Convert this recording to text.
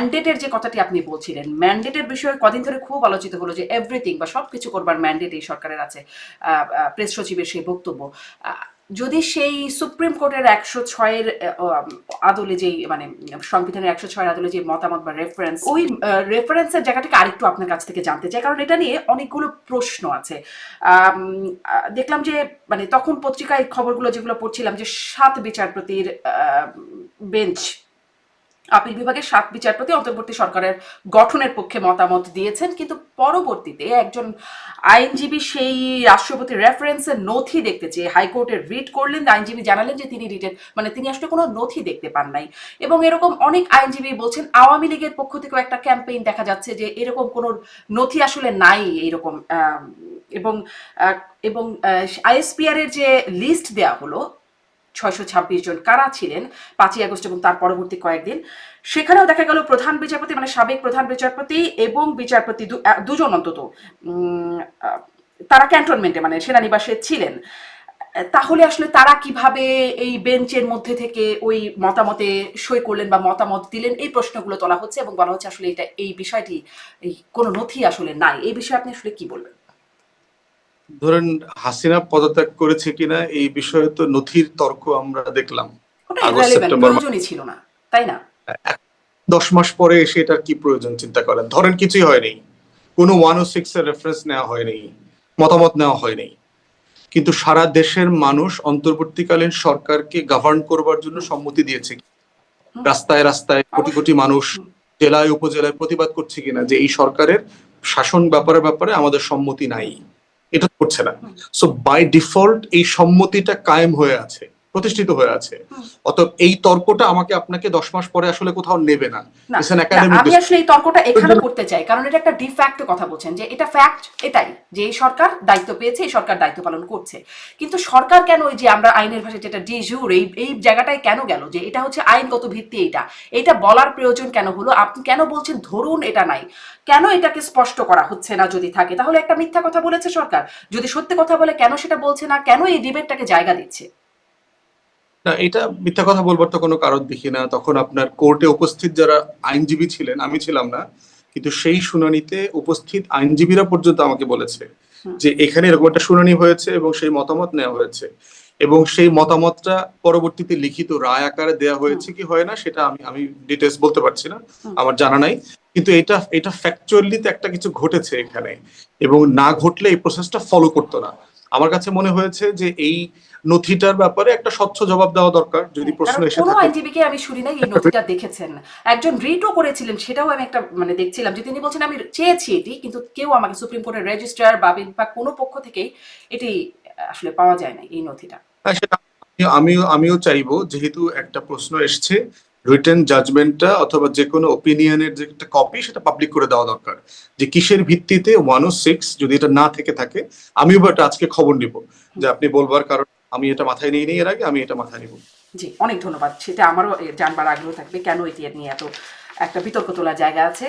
ম্যান্ডেটের যে কথাটি আপনি বলছিলেন ম্যান্ডেটের বিষয়ে কদিন ধরে খুব আলোচিত হলো যে এভরিথিং বা সব কিছু করবার ম্যান্ডেট এই সরকারের আছে প্রেস সচিবের সেই বক্তব্য। যদি সেই সুপ্রিম কোর্টের একশো ছয়ের আদলে যেই মানে সংবিধানের একশো ছয়ের আদলে যে মতামত বা রেফারেন্স ওই রেফারেন্সের জায়গাটাকে আরেকটু আপনার কাছ থেকে জানতে চাই। কারণ এটা নিয়ে অনেকগুলো প্রশ্ন আছে। দেখলাম যে মানে তখন পত্রিকায় খবরগুলো যেগুলো পড়ছিলাম যে সাত বিচারপতির বেঞ্চ আপিল বিভাগের সাত বিচারপতি অন্তর্বর্তী সরকারের গঠনের পক্ষে মতামত দিয়েছেন, কিন্তু পরবর্তীতে একজন আইনজীবী সেই রাষ্ট্রপতির রেফারেন্সের নথি দেখতে চেয়ে হাইকোর্টের রিট করলেন। আইনজীবী জানালেন যে তিনি রিটের মানে তিনি আসলে কোনো নথি দেখতে পান নাই। এবং এরকম অনেক আইনজীবী বলছেন, আওয়ামী লীগের পক্ষ থেকেও একটা ক্যাম্পেইন দেখা যাচ্ছে যে এরকম কোনো নথি আসলে নাই এইরকম এবং এবং আইএসপিআর এর যে লিস্ট দেয়া হলো ছয়শো ছাব্বিশ জন। কারা ছিলেন? পাঁচই আগস্ট এবং তার পরবর্তী কয়েকদিন। সেখানেও দেখা গেল প্রধান বিচারপতি মানে সাবেক প্রধান বিচারপতি এবং বিচারপতি দুজন অন্তত তারা ক্যান্টনমেন্টে মানে সেনানিবাসে ছিলেন। তাহলে আসলে তারা কীভাবে এই বেঞ্চের মধ্যে থেকে ওই মতামতে সই করলেন বা মতামত দিলেন, এই প্রশ্নগুলো তোলা হচ্ছে এবং বলা হচ্ছে আসলে এটা, এই বিষয়টি কোনো নথি আসলে নাই। এই বিষয়ে আপনি আসলে কি বলবেন? ধরেন হাসিনা পদত্যাগ করেছে কিনা এই বিষয়ে তো নথির তর্ক আমরা দেখলাম। আগস্ট, সেপ্টেম্বর ছিল না তাই না? দশ মাস পরে এসে এটার কি প্রয়োজন চিন্তা করেন। ধরেন কিছুই হয়নি কোনো ওয়ান ও সিক্স এর রেফারেন্স নেওয়া হয়নি মতামত নেওয়া হয়নি কিন্তু সারা দেশের মানুষ অন্তর্বর্তীকালীন সরকারকে গভর্ন করবার জন্য সম্মতি দিয়েছে। রাস্তায় রাস্তায় কোটি কোটি মানুষ জেলায় উপজেলায় প্রতিবাদ করছে কিনা যে এই সরকারের শাসন ব্যাপারে ব্যাপারে আমাদের সম্মতি নাই। এটা করছে না। সো বাই ডিফল্ট এই সম্মতিটা কায়েম হয়ে আছে। প্রতিষ্ঠিত হয়ে আছে। অতএব এই তর্কটা আমাকে আপনাকে দশ মাস পরে আসলে কোথাও নেবে না। আমি আসলে এই তর্কটা এখানে করতে চাই কারণ এটা একটা ডিফ্যাক্ট কথা বলছেন যে এটা ফ্যাক্ট এটাই যে এই সরকার দায়িত্ব পেয়েছে এই সরকার দায়িত্ব পালন করছে। কিন্তু সরকার কেন ওই যে আমরা আইনের ভাষায় যেটা ডিজুর এই এই জায়গাটায় কেন গেল? যে এটা হচ্ছে আইনগত ভিত্তি এটা। এটা বলার প্রয়োজন কেন হলো? আপনি কেন বলছেন ধরুন এটা নাই? কেন এটাকে স্পষ্ট করা হচ্ছে না যদি থাকে? তাহলে একটা মিথ্যা কথা বলেছে সরকার। যদি সত্যি কথা বলে কেন সেটা বলছে না? কেন এই ডিবেটটাকে জায়গা দিচ্ছে? না এটা মিথ্যা কথা বলবার তো কোনো কারণ দেখি না। তখন আপনার কোর্টে উপস্থিত যারা আইনজীবী ছিলেন আমি ছিলাম না কিন্তু সেই শুনানিতে উপস্থিত আইনজীবীরা পর্যন্ত আমাকে বলেছে যে এখানে এরকম একটা শুনানি হয়েছে এবং সেই মতামত নেওয়া হয়েছে। এবং সেই মতামতটা পরবর্তীতে লিখিত রায় আকারে দেওয়া হয়েছে কি হয় না সেটা আমি আমি ডিটেলস বলতে পারছি না আমার জানা নাই। কিন্তু এটা এটা ফ্যাকচুয়ালি তো একটা কিছু ঘটেছে এখানে। এবং না ঘটলে এই প্রসেসটা ফলো করতো না। আমার কাছে মনে হয়েছে যে এই নথিটার ব্যাপারে একটা স্বচ্ছ জবাব দেওয়া দরকার যদি প্রশ্ন এসে থাকে। আইনজীবীকে আমি শুনি নাই এই নথিটা দেখেছেন। একজন রিটও করেছিলেন সেটাও আমি একটা মানে দেখছিলাম যে তিনি বলছেন আমি চেয়েছি এটি কিন্তু কেউ আমাকে সুপ্রিম কোর্টের রেজিস্ট্রার বা বা কোনো পক্ষ থেকেই এটি আসলে পাওয়া যায় না এই নথিটা। হ্যাঁ, সেটা আমিও আমিও চাইব যেহেতু একটা প্রশ্ন এসছে রিটেন জাজমেন্টটা অথবা যে কোনো ওপিনিয়নের যে একটা কপি সেটা পাবলিক করে দেওয়া দরকার। যে কিসের ভিত্তিতে ওয়ান ও সিক্স যদি এটা না থেকে থাকে, আমিও এটা আজকে খবর নিব যে আপনি বলবার কারণ আমি এটা মাথায় নিয়ে নিই এর আগে, আমি এটা মাথায় নিব। জি, অনেক ধন্যবাদ। সেটা আমারও জানবার আগ্রহ থাকবে কেন এটি নিয়ে এত একটা বিতর্ক তোলা জায়গা আছে।